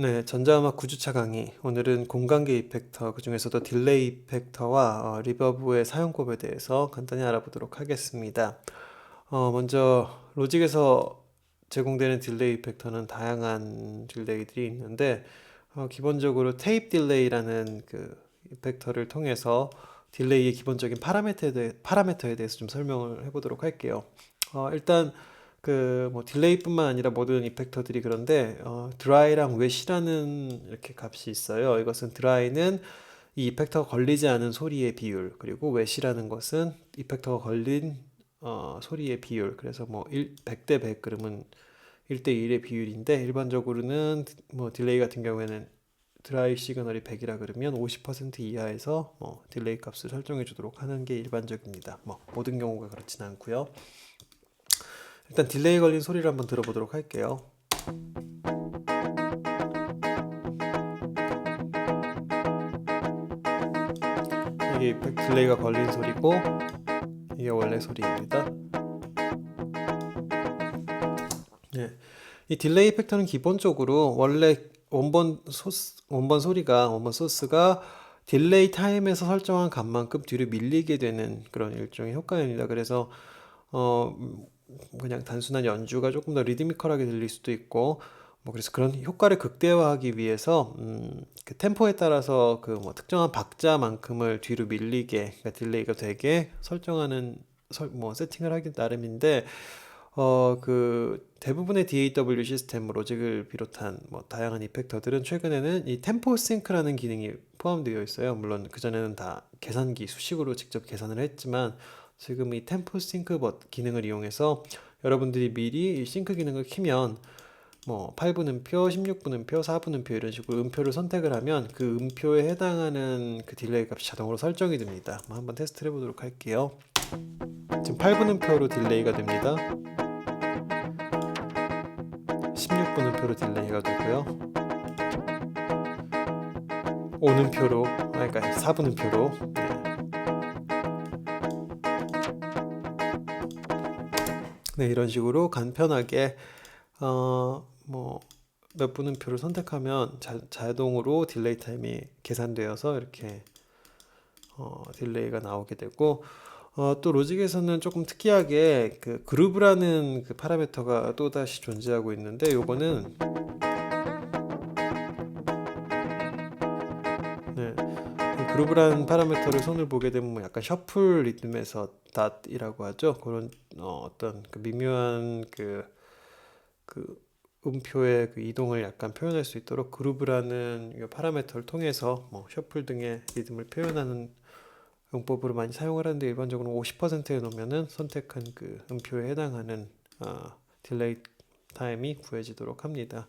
네, 전자음악 구주차 강의. 오늘은 공간계 이펙터, 그 중에서도 딜레이 이펙터와 어, 리버브의 사용법에 대해서 간단히 알아보도록 하겠습니다. 어, 먼저 로직에서 제공되는 딜레이 이펙터는 다양한 딜레이들이 있는데 어, 기본적으로 테이프 딜레이라는 그 이펙터를 통해서 딜레이의 기본적인 파라미터에, 대해, 파라미터에 대해서 좀 설명을 해보도록 할게요. 어, 일단 그 뭐 딜레이뿐만 아니라 모든 이펙터들이 그런데 어, 드라이랑 웨시라는 이렇게 값이 있어요. 이것은 드라이는 이 이펙터가 걸리지 않은 소리의 비율 그리고 웨시라는 것은 이펙터가 걸린 어, 소리의 비율 그래서 뭐 1, 100대 100 그러면 1대 1의 비율인데 일반적으로는 뭐 딜레이 같은 경우에는 드라이 시그널이 100이라 그러면 50% 이하에서 뭐 딜레이 값을 설정해 주도록 하는 게 일반적입니다. 뭐 모든 경우가 그렇진 않고요. 일단 딜레이 걸린 소리를 한번 들어보도록 할게요. 이게 딜레이가 걸린 소리고 이게 원래 소리입니다. 네. 이 딜레이 이펙터는 기본적으로 원래 원본 소스 원본 소리가 원본 소스가 딜레이 타임에서 설정한 값만큼 뒤로 밀리게 되는 그런 일종의 효과입니다. 그래서 어 그냥 단순한 연주가 조금 더 리드미컬하게 들릴 수도 있고 뭐 그래서 그런 효과를 극대화하기 위해서 음, 그 템포에 따라서 그 뭐 특정한 박자만큼을 뒤로 밀리게 그러니까 딜레이가 되게 설정하는 설, 뭐 세팅을 하기 나름인데 어 그 대부분의 DAW 시스템 로직을 비롯한 뭐 다양한 이펙터들은 최근에는 이 템포 싱크라는 기능이 포함되어 있어요. 물론 그 전에는 다 계산기 수식으로 직접 계산을 했지만 지금 이 템포 싱크 버 기능을 이용해서 여러분들이 미리 이 싱크 기능을 키면 뭐 8분음표, 16분음표, 4분음표 이런 식으로 음표를 선택을 하면 그 음표에 해당하는 그 딜레이 값이 자동으로 설정이 됩니다. 뭐 한번 테스트를 해보도록 할게요. 지금 8분음표로 딜레이가 됩니다. 16분음표로 딜레이가 되고요. 5분음표로, 아, 그러니까 4분음표로 네. 네, 이런 식으로 간편하게 어, 뭐 몇 분음표를 선택하면 자, 자동으로 딜레이 타임이 계산되어서 이렇게 어, 딜레이가 나오게 되고 어, 또 로직에서는 조금 특이하게 그 그루브라는 그 파라미터가 또 다시 존재하고 있는데 요거는 네, 이 그루브라는 파라미터를 손을 보게 되면 뭐 약간 셔플 리듬에서 닷이라고 하죠. 그런 어, 어떤 그 미묘한 그, 그 음표의 그 이동을 약간 표현할 수 있도록 그루브라는 이 파라미터를 통해서 뭐 셔플 등의 리듬을 표현하는 용법으로 많이 사용을 하는데 일반적으로 50%에 놓으면은 선택한 그 음표에 해당하는 어, 딜레이 타임이 구해지도록 합니다.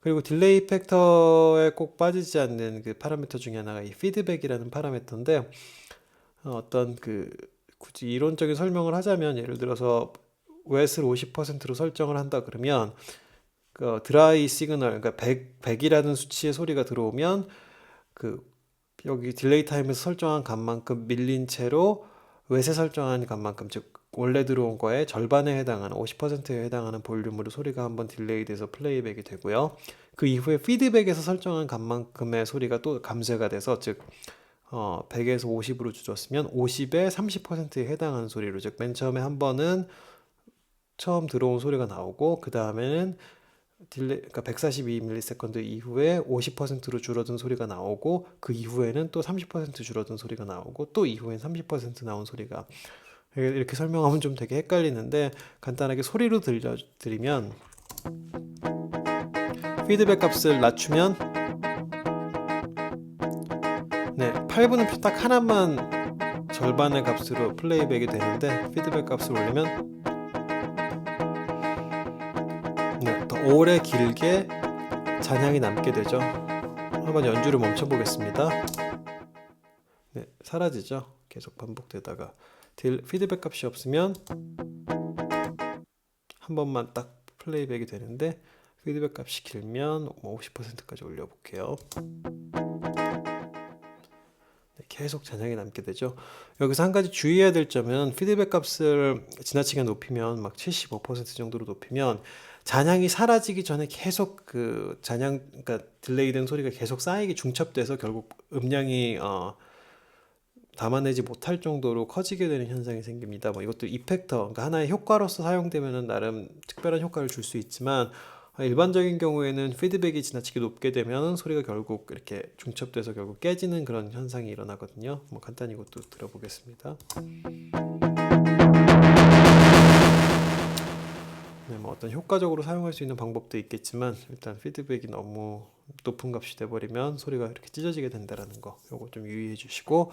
그리고 딜레이 팩터에 꼭 빠지지 않는 그 파라미터 중에 하나가 이 피드백이라는 파라미터인데 어, 어떤 그 굳이 이론적인 설명을 하자면 예를 들어서 웨스를 50%로 설정을 한다 그러면 그 드라이 시그널 그러니까 100, 100이라는 수치의 소리가 들어오면 그 여기 딜레이 타임에서 설정한 값만큼 밀린 채로 웨세 설정한 값만큼 즉 원래 들어온 거에 절반에 해당하는 50%에 해당하는 볼륨으로 소리가 한번 딜레이 돼서 플레이백이 되고요. 그 이후에 피드백에서 설정한 값만큼의 소리가 또 감쇄가 돼서 즉 어, 100에서 50으로 줄였으면 50에 30%에 해당하는 소리로. 즉 맨 처음에 한 번은 처음 들어온 소리가 나오고 그 다음에는 딜레 그러니까 142ms 이후에 50%로 줄어든 소리가 나오고 그 이후에는 또 30% 줄어든 소리가 나오고 또 이후엔 30% 나온 소리가. 이렇게 설명하면 좀 되게 헷갈리는데 간단하게 소리로 들려드리면 피드백 값을 낮추면 8분음표 딱 하나만 절반의 값으로 플레이백이 되는데 피드백 값을 올리면 네, 더 오래 길게 잔향이 남게 되죠. 한번 연주를 멈춰 보겠습니다. 네, 사라지죠. 계속 반복되다가 딜, 피드백 값이 없으면 한 번만 딱 플레이백이 되는데 피드백 값이 길면 50%까지 올려볼게요. 네, 계속 잔향이 남게 되죠. 여기서 한 가지 주의해야 될 점은 피드백 값을 지나치게 높이면 막 75% 정도로 높이면 잔향이 사라지기 전에 계속 그 잔향 그러니까 딜레이된 소리가 계속 쌓이게 중첩돼서 결국 음량이 어 담아내지 못할 정도로 커지게 되는 현상이 생깁니다. 뭐 이것도 이펙터, 그러니까 하나의 효과로서 사용되면은 나름 특별한 효과를 줄 수 있지만 아, 일반적인 경우에는 피드백이 지나치게 높게 되면 소리가 결국 이렇게 중첩돼서 결국 깨지는 그런 현상이 일어나거든요. 뭐 간단히 이것도 들어보겠습니다. 네, 뭐 어떤 효과적으로 사용할 수 있는 방법도 있겠지만 일단 피드백이 너무 높은 값이 돼버리면 소리가 이렇게 찢어지게 된다라는 거 요거 좀 유의해 주시고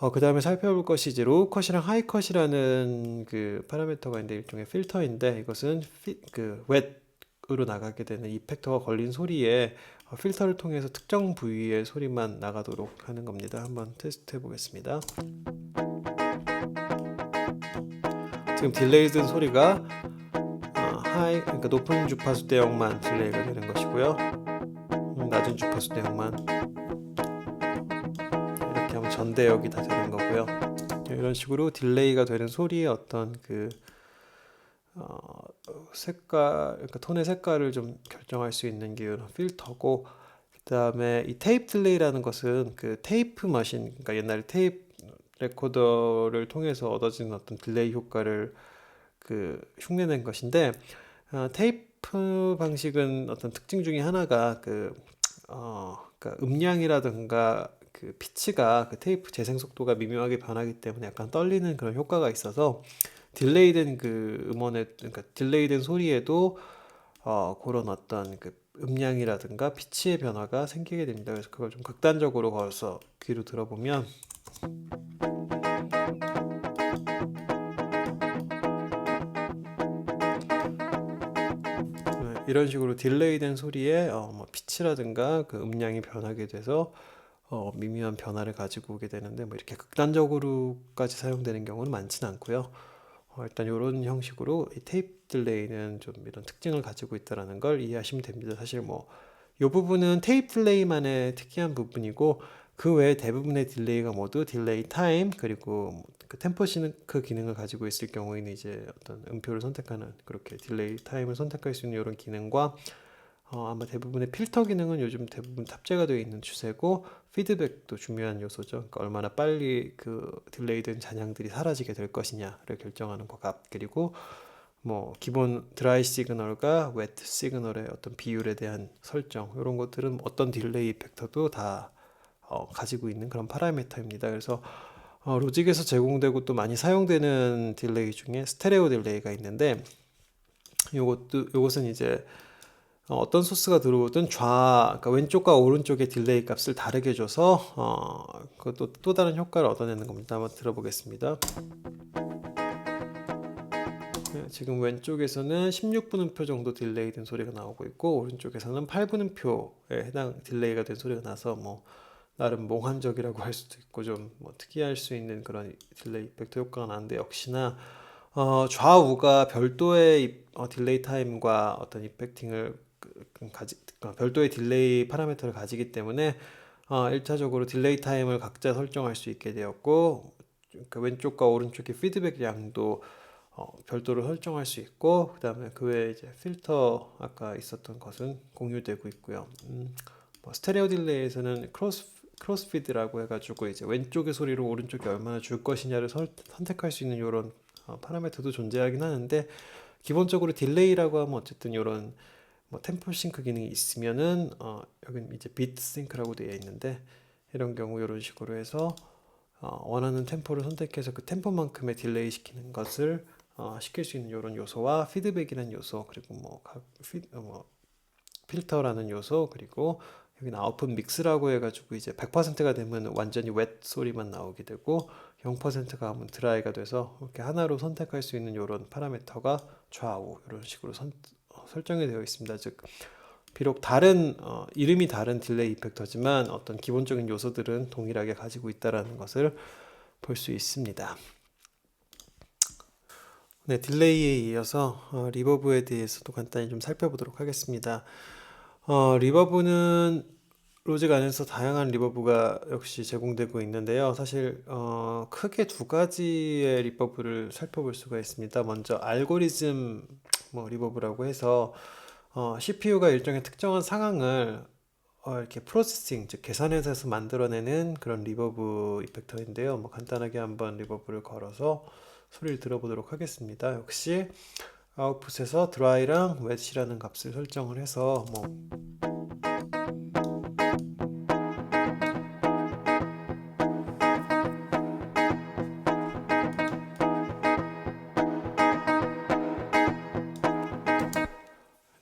어, 그 다음에 살펴볼 것이 이제 로우 컷이랑 하이 컷이라는 그 파라미터가 있는데 일종의 필터인데 이것은 피, 그웻 으로 나가게 되는 이펙터가 걸린 소리에 어, 필터를 통해서 특정 부위의 소리만 나가도록 하는 겁니다. 한번 테스트 해 보겠습니다. 지금 딜레이 든 소리가 어, 하이 그러니까 높은 주파수 대역만 딜레이가 되는 것이고요. 음, 낮은 주파수 대역만 이렇게 하면 전대역이 다 되는 거고요. 이런 식으로 딜레이가 되는 소리의 어떤 그 어, 색깔, 그러니까 톤의 색깔을 좀 결정할 수 있는 게 이런 필터고, 그다음에 이 테이프 딜레이라는 것은 그 테이프 머신, 그러니까 옛날 테이프 레코더를 통해서 얻어지는 어떤 딜레이 효과를 그 흉내낸 것인데, 어, 테이프 방식은 어떤 특징 중에 하나가 그 어, 그러니까 음량이라든가 그 피치가 그 테이프 재생 속도가 미묘하게 변하기 때문에 약간 떨리는 그런 효과가 있어서 딜레이된 그 음원에 그러니까 딜레이된 소리에도 어 그런 어떤 그 음량이라든가 피치의 변화가 생기게 됩니다. 그래서 그걸 좀 극단적으로 걸어서 귀로 들어보면 네, 이런 식으로 딜레이된 소리에 어, 뭐 피치라든가 그 음량이 변하게 돼서 어, 미묘한 변화를 가지고 오게 되는데 뭐 이렇게 극단적으로까지 사용되는 경우는 많지는 않고요. 어, 일단 이런 형식으로 이 테이프 딜레이는 좀 이런 특징을 가지고 있다라는 걸 이해하시면 됩니다. 사실 뭐 이 부분은 테이프 딜레이만의 특이한 부분이고 그 외에 대부분의 딜레이가 모두 딜레이 타임 그리고 그 템포 싱크 기능을 가지고 있을 경우에는 이제 어떤 음표를 선택하는 그렇게 딜레이 타임을 선택할 수 있는 이런 기능과 어, 아마 대부분의 필터 기능은 요즘 대부분 탑재가 되어 있는 추세고 피드백도 중요한 요소죠. 그러니까 얼마나 빨리 그 딜레이된 잔향들이 사라지게 될 것이냐를 결정하는 거값 그리고 뭐 기본 드라이 시그널과 웨트 시그널의 어떤 비율에 대한 설정 이런 것들은 어떤 딜레이 팩터도 다 어, 가지고 있는 그런 파라미터입니다. 그래서 어, 로직에서 제공되고 또 많이 사용되는 딜레이 중에 스테레오 딜레이가 있는데 요것도 요것은 이제 어, 어떤 소스가 들어오든 좌, 그러니까 왼쪽과 오른쪽의 딜레이 값을 다르게 줘서 어, 그것도 또 다른 효과를 얻어내는 겁니다. 한번 들어보겠습니다. 네, 지금 왼쪽에서는 16분음표 정도 딜레이 된 소리가 나오고 있고 오른쪽에서는 8분음표에 해당 딜레이가 된 소리가 나서 뭐 나름 몽환적이라고 할 수도 있고 좀 뭐 특이할 수 있는 그런 딜레이 이펙트 효과가 나는데 역시나 어, 좌우가 별도의 어, 딜레이 타임과 어떤 이펙팅을 그, 가지, 어, 별도의 딜레이 파라미터를 가지기 때문에 어, 1차적으로 딜레이 타임을 각자 설정할 수 있게 되었고 그 왼쪽과 오른쪽의 피드백 양도 어, 별도로 설정할 수 있고 그 다음에 그 외에 이제 필터 아까 있었던 것은 공유되고 있고요. 음, 뭐 스테레오 딜레이에서는 크로스 크로스피드라고 해가지고 이제 왼쪽의 소리로 오른쪽에 얼마나 줄 것이냐를 설, 선택할 수 있는 이런 어, 파라미터도 존재하긴 하는데 기본적으로 딜레이라고 하면 어쨌든 이런 뭐 템포 싱크 기능이 있으면은 어, 여기는 이제 비트 싱크라고 되어 있는데 이런 경우 이런 식으로 해서 어, 원하는 템포를 선택해서 그 템포만큼의 딜레이 시키는 것을 어, 시킬 수 있는 이런 요소와 피드백이라는 요소 그리고 뭐, 각, 피, 어, 뭐 필터라는 요소 그리고 여기는 아웃풋 믹스라고 해가지고 이제 100%가 되면 완전히 웻 소리만 나오게 되고 0%가 하면 드라이가 돼서 이렇게 하나로 선택할 수 있는 이런 파라미터가 좌우 이런 식으로 선, 어, 설정이 되어 있습니다. 즉 비록 다른 어, 이름이 다른 딜레이 이펙터지만 어떤 기본적인 요소들은 동일하게 가지고 있다라는 것을 볼 수 있습니다. 네, 딜레이에 이어서 어, 리버브에 대해서도 간단히 좀 살펴보도록 하겠습니다. 어, 리버브는 로직 안에서 다양한 리버브가 역시 제공되고 있는데요. 사실 어, 크게 두 가지의 리버브를 살펴볼 수가 있습니다. 먼저 알고리즘 뭐 리버브라고 해서 어, CPU가 일종의 특정한 상황을 어, 이렇게 프로세싱, 즉 계산해서 만들어내는 그런 리버브 이펙터인데요. 뭐 간단하게 한번 리버브를 걸어서 소리를 들어보도록 하겠습니다. 역시 아웃풋에서 드라이랑 웨치라는 값을 설정을 해서 뭐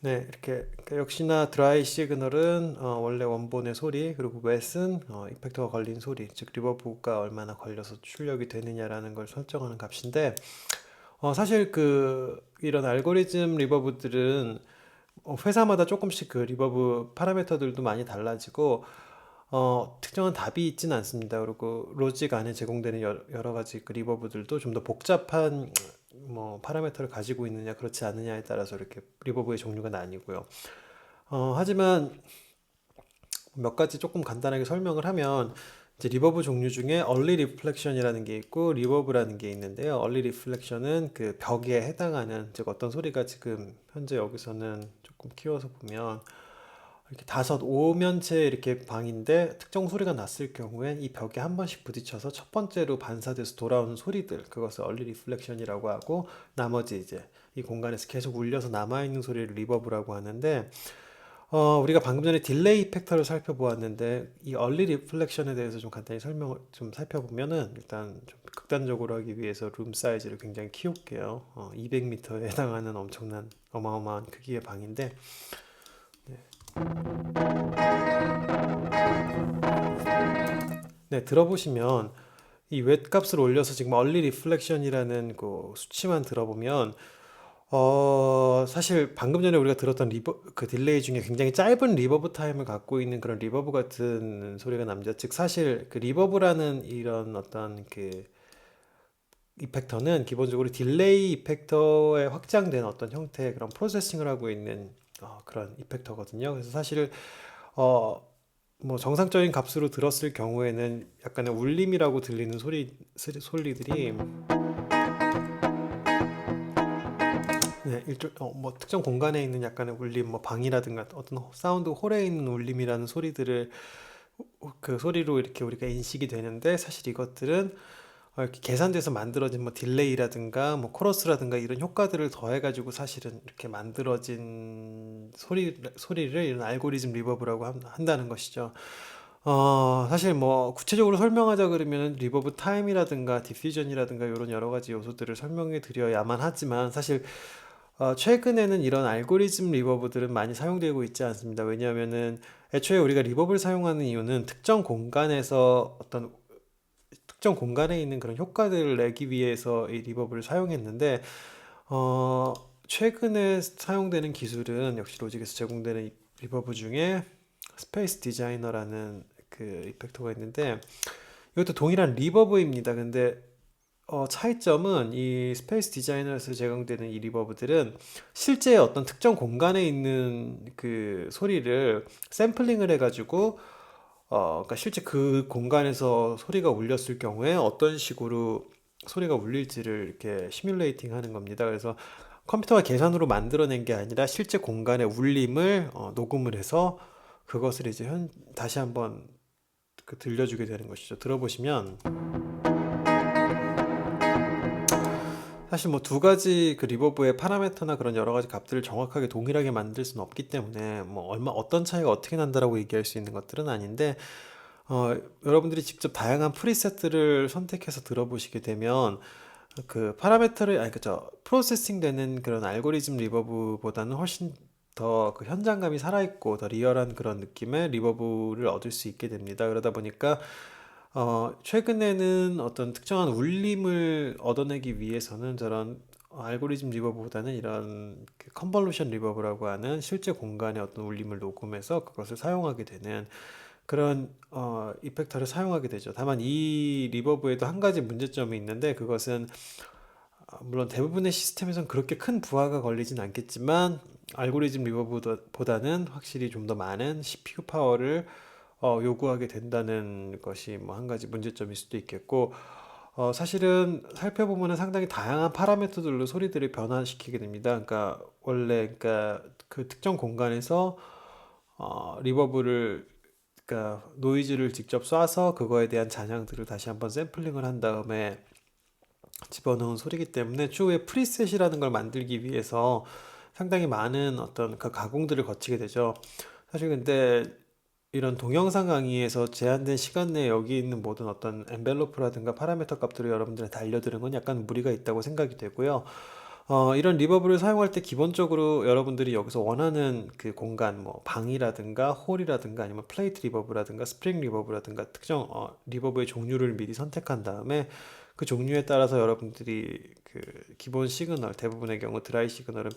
네, 이렇게 그러니까 역시나 드라이 시그널은 어, 원래 원본의 소리 그리고 웻은 어, 이펙터가 걸린 소리 즉 리버브가 얼마나 걸려서 출력이 되느냐라는 걸 설정하는 값인데 어, 사실 그 이런 알고리즘 리버브들은 어, 회사마다 조금씩 그 리버브 파라미터들도 많이 달라지고 어, 특정한 답이 있지는 않습니다. 그리고 로직 안에 제공되는 여러 가지 그 리버브들도 좀 더 복잡한 뭐 파라미터를 가지고 있느냐 그렇지 않느냐에 따라서 이렇게 리버브의 종류가 나뉘고요. 어, 하지만 몇 가지 조금 간단하게 설명을 하면 이제 리버브 종류 중에 early reflection이라는 게 있고 리버브라는 게 있는데요. early reflection은 그 벽에 해당하는 즉 어떤 소리가 지금 현재 여기서는 조금 키워서 보면 이렇게 다섯 오면체 이렇게 방인데 특정 소리가 났을 경우엔 이 벽에 한 번씩 부딪혀서 첫 번째로 반사돼서 돌아오는 소리들 그것을 얼리 리플렉션이라고 하고 나머지 이제 이 공간에서 계속 울려서 남아있는 소리를 리버브라고 하는데 어, 우리가 방금 전에 딜레이 이펙터를 살펴보았는데 이 얼리 리플렉션에 대해서 좀 간단히 설명을 좀 살펴보면은 일단 좀 극단적으로 하기 위해서 룸 사이즈를 굉장히 키울게요. 어, 200m에 해당하는 엄청난 어마어마한 크기의 방인데 네, 들어보시면 이 웻 값을 올려서 지금 얼리 리플렉션이라는 그 수치만 들어보면 어 사실 방금 전에 우리가 들었던 리버 그 딜레이 중에 굉장히 짧은 리버브 타임을 갖고 있는 그런 리버브 같은 소리가 남죠. 즉 사실 그 리버브라는 이런 어떤 그 이펙터는 기본적으로 딜레이 이펙터에 확장된 어떤 형태의 그런 프로세싱을 하고 있는 어, 그런 이펙터거든요. 그래서 사실 어, 뭐 정상적인 값으로 들었을 경우에는 약간의 울림이라고 들리는 소리 소리- 소리들이 네, 일종 어, 뭐 특정 공간에 있는 약간의 울림, 뭐 방이라든가 어떤 사운드 홀에 있는 울림이라는 소리들을 그 소리로 이렇게 우리가 인식이 되는데 사실 이것들은 어, 이렇게 계산돼서 만들어진 뭐 딜레이라든가 뭐 코러스라든가 이런 효과들을 더해가지고 사실은 이렇게 만들어진 소리 소리를 이런 알고리즘 리버브라고 한- 한다는 것이죠. 어, 사실 뭐 구체적으로 설명하자 그러면 리버브 타임이라든가 디퓨전이라든가 이런 여러 가지 요소들을 설명해 드려야만 하지만 사실 어, 최근에는 이런 알고리즘 리버브들은 많이 사용되고 있지 않습니다. 왜냐하면은 애초에 우리가 리버브를 사용하는 이유는 특정 공간에서 어떤 특정 공간에 있는 그런 효과들을 내기 위해서 이 리버브를 사용했는데 어, 최근에 사용되는 기술은 역시 로직에서 제공되는 이 리버브 중에 스페이스 디자이너라는 그 이펙터가 있는데 이것도 동일한 리버브입니다. 근데 어, 차이점은 이 스페이스 디자이너에서 제공되는 이 리버브들은 실제 어떤 특정 공간에 있는 그 소리를 샘플링을 해가지고 어, 그러니까 실제 그 공간에서 소리가 울렸을 경우에 어떤 식으로 소리가 울릴지를 이렇게 시뮬레이팅 하는 겁니다. 그래서 컴퓨터가 계산으로 만들어낸 게 아니라 실제 공간의 울림을 어, 녹음을 해서 그것을 이제 현, 다시 한번 그 들려주게 되는 것이죠. 들어보시면 사실 뭐 두 가지 그 리버브의 파라미터나 그런 여러 가지 값들을 정확하게 동일하게 만들 수는 없기 때문에 뭐 얼마 어떤 차이가 어떻게 난다라고 얘기할 수 있는 것들은 아닌데 어, 여러분들이 직접 다양한 프리셋들을 선택해서 들어보시게 되면 그 파라미터를 아니 그죠 프로세싱 되는 그런 알고리즘 리버브보다는 훨씬 더 그 현장감이 살아있고 더 리얼한 그런 느낌의 리버브를 얻을 수 있게 됩니다. 그러다 보니까 어, 최근에는 어떤 특정한 울림을 얻어내기 위해서는 저런 알고리즘 리버브보다는 이런 그 컨볼루션 리버브라고 하는 실제 공간의 어떤 울림을 녹음해서 그것을 사용하게 되는 그런 어, 이펙터를 사용하게 되죠. 다만 이 리버브에도 한 가지 문제점이 있는데 그것은 어, 물론 대부분의 시스템에선 그렇게 큰 부하가 걸리진 않겠지만 알고리즘 리버브보다는 확실히 좀 더 많은 CPU 파워를 어, 요구하게 된다는 것이 뭐 한 가지 문제점일 수도 있겠고 어, 사실은 살펴보면 상당히 다양한 파라미터들로 소리들을 변화시키게 됩니다. 그러니까 원래 그러니까 그 특정 공간에서 어, 리버브를 그러니까 노이즈를 직접 쏴서 그거에 대한 잔향들을 다시 한번 샘플링을 한 다음에 집어넣은 소리이기 때문에 추후에 프리셋이라는 걸 만들기 위해서 상당히 많은 어떤 그 가공들을 거치게 되죠. 사실 근데 이런 동영상 강의에서 제한된 시간 내에 여기 있는 모든 어떤 엔벨로프라든가 파라미터 값들을 여러분들한테 알려드리는 건 약간 무리가 있다고 생각이 되고요. 어, 이런 리버브를 사용할 때 기본적으로 여러분들이 여기서 원하는 그 공간, 뭐 방이라든가 홀이라든가 아니면 플레이트 리버브라든가 스프링 리버브라든가 특정 어, 리버브의 종류를 미리 선택한 다음에 그 종류에 따라서 여러분들이 그 기본 시그널, 대부분의 경우 드라이 시그널은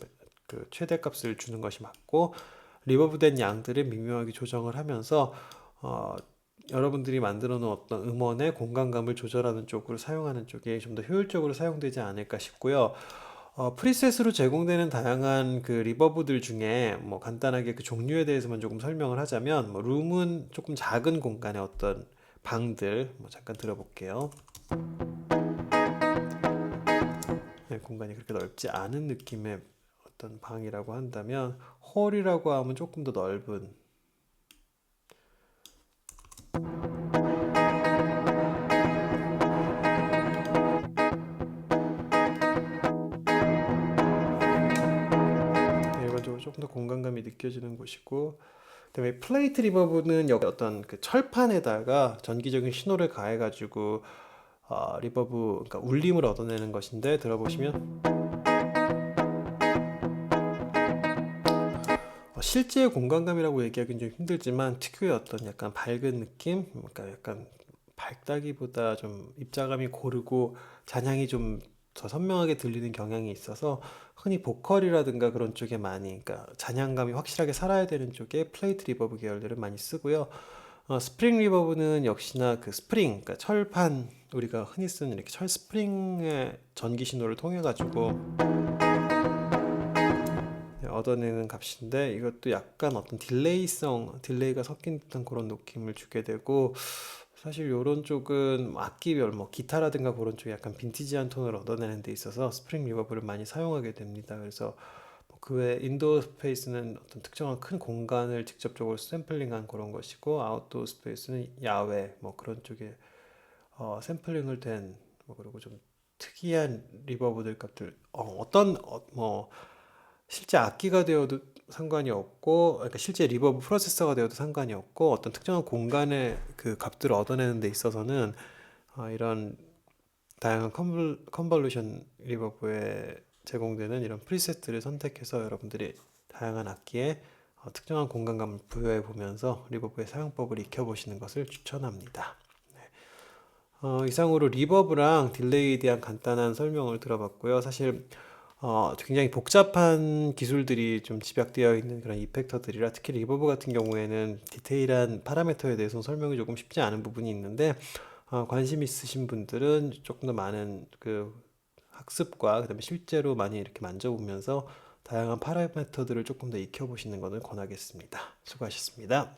그 최대값을 주는 것이 맞고 리버브된 양들을 미묘하게 조정을 하면서 어, 여러분들이 만들어 놓은 어떤 음원의 공간감을 조절하는 쪽으로 사용하는 쪽에 좀 더 효율적으로 사용되지 않을까 싶고요. 어, 프리셋으로 제공되는 다양한 그 리버브들 중에 뭐 간단하게 그 종류에 대해서만 조금 설명을 하자면 뭐 룸은 조금 작은 공간의 어떤 방들 뭐 잠깐 들어볼게요. 네, 공간이 그렇게 넓지 않은 느낌의 어떤 방이라고 한다면 홀이라고 하면 조금 더 넓은. 네, 일반적으로 조금 더 공간감이 느껴지는 곳이고 그다음에 플레이트 리버브는 어떤 그 철판에다가 전기적인 신호를 가해가지고 어, 리버브 그러니까 울림을 얻어내는 것인데 들어보시면 실제 공간감이라고 얘기하기는 좀 힘들지만 특유의 어떤 약간 밝은 느낌, 그러니까 약간 밝다기보다 좀 입자감이 고르고 잔향이 좀 더 선명하게 들리는 경향이 있어서 흔히 보컬이라든가 그런 쪽에 많이, 그러니까 잔향감이 확실하게 살아야 되는 쪽에 플레이트 리버브 계열들을 많이 쓰고요. 어, 스프링 리버브는 역시나 그 스프링, 그러니까 철판 우리가 흔히 쓰는 이렇게 철 스프링의 전기 신호를 통해 가지고 얻어내는 값인데 이것도 약간 어떤 딜레이성, 딜레이가 섞인 듯한 그런 느낌을 주게 되고 사실 요런 쪽은 악기별 뭐 기타라든가 그런 쪽에 약간 빈티지한 톤을 얻어내는 데 있어서 스프링 리버브를 많이 사용하게 됩니다. 그래서 그외 인도어 스페이스는 어떤 특정한 큰 공간을 직접적으로 샘플링한 그런 것이고 아웃도어 스페이스는 야외 뭐 그런 쪽에 어, 샘플링을 된 뭐 그리고 좀 특이한 리버브들 값들 어, 어떤 어, 뭐 실제 악기가 되어도 상관이 없고, 그러니까 실제 리버브 프로세서가 되어도 상관이 없고, 어떤 특정한 공간의 그 값들을 얻어내는 데 있어서는 어, 이런 다양한 컨볼, 컨볼루션 리버브에 제공되는 이런 프리셋들을 선택해서 여러분들이 다양한 악기에 어, 특정한 공간감을 부여해 보면서 리버브의 사용법을 익혀 보시는 것을 추천합니다. 네. 어, 이상으로 리버브랑 딜레이에 대한 간단한 설명을 들어봤고요. 사실 어, 굉장히 복잡한 기술들이 좀 집약되어 있는 그런 이펙터들이라 특히 리버브 같은 경우에는 디테일한 파라미터에 대해서 설명이 조금 쉽지 않은 부분이 있는데 어, 관심 있으신 분들은 조금 더 많은 그 학습과 그다음에 실제로 많이 이렇게 만져보면서 다양한 파라미터들을 조금 더 익혀보시는 것을 권하겠습니다. 수고하셨습니다.